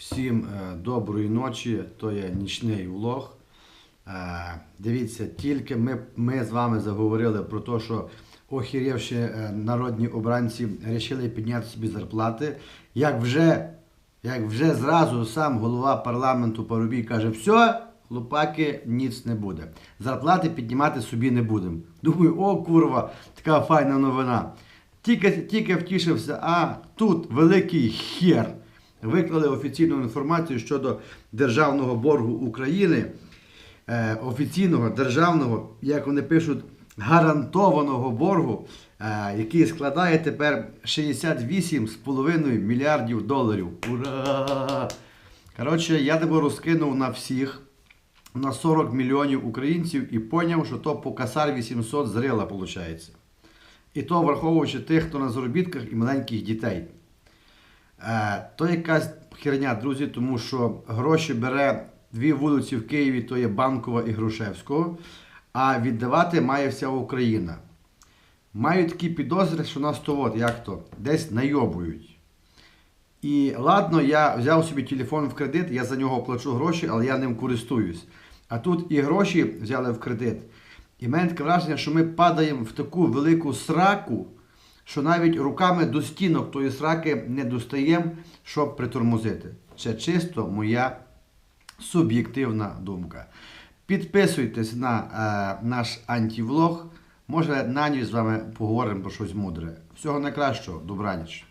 Всім е, доброї ночі, то є нічний влог. Е, Дивіться, тільки ми, ми з вами заговорили про те, що охірівши е, народні обранці вирішили підняти собі зарплати. Як вже, як вже зразу сам голова парламенту Парубій каже, все, хлопаки, ніц не буде. Зарплати піднімати собі не будемо. Думаю, о, курва, така файна новина. Тільки, тільки втішився, а тут великий хер. Виклали офіційну інформацію щодо державного боргу України, е, офіційного державного, як вони пишуть, гарантованого боргу, е, який складає тепер 68,5 мільярдів доларів. Ура! Коротше, я тебе розкинув на всіх, на 40 мільйонів українців і поняв, що то по касар 800 зрила, виходить. І то враховуючи тих, хто на заробітках і маленьких дітей. Е, то якась херня, друзі, тому що гроші бере дві вулиці в Києві, то є Банкова і Грушевського, а віддавати має вся Україна. Маю такі підозри, що нас то от, як то, десь найобують. І ладно, я взяв собі телефон в кредит, я за нього плачу гроші, але я ним користуюсь. А тут і гроші взяли в кредит. І мене таке враження, що ми падаємо в таку велику сраку, що навіть руками до стінок тої сраки не достаємо, щоб притормозити. Це чисто моя суб'єктивна думка. Підписуйтесь на е, наш антівлог. Може, на ніч з вами поговоримо про щось мудре. Всього найкращого, добраніч.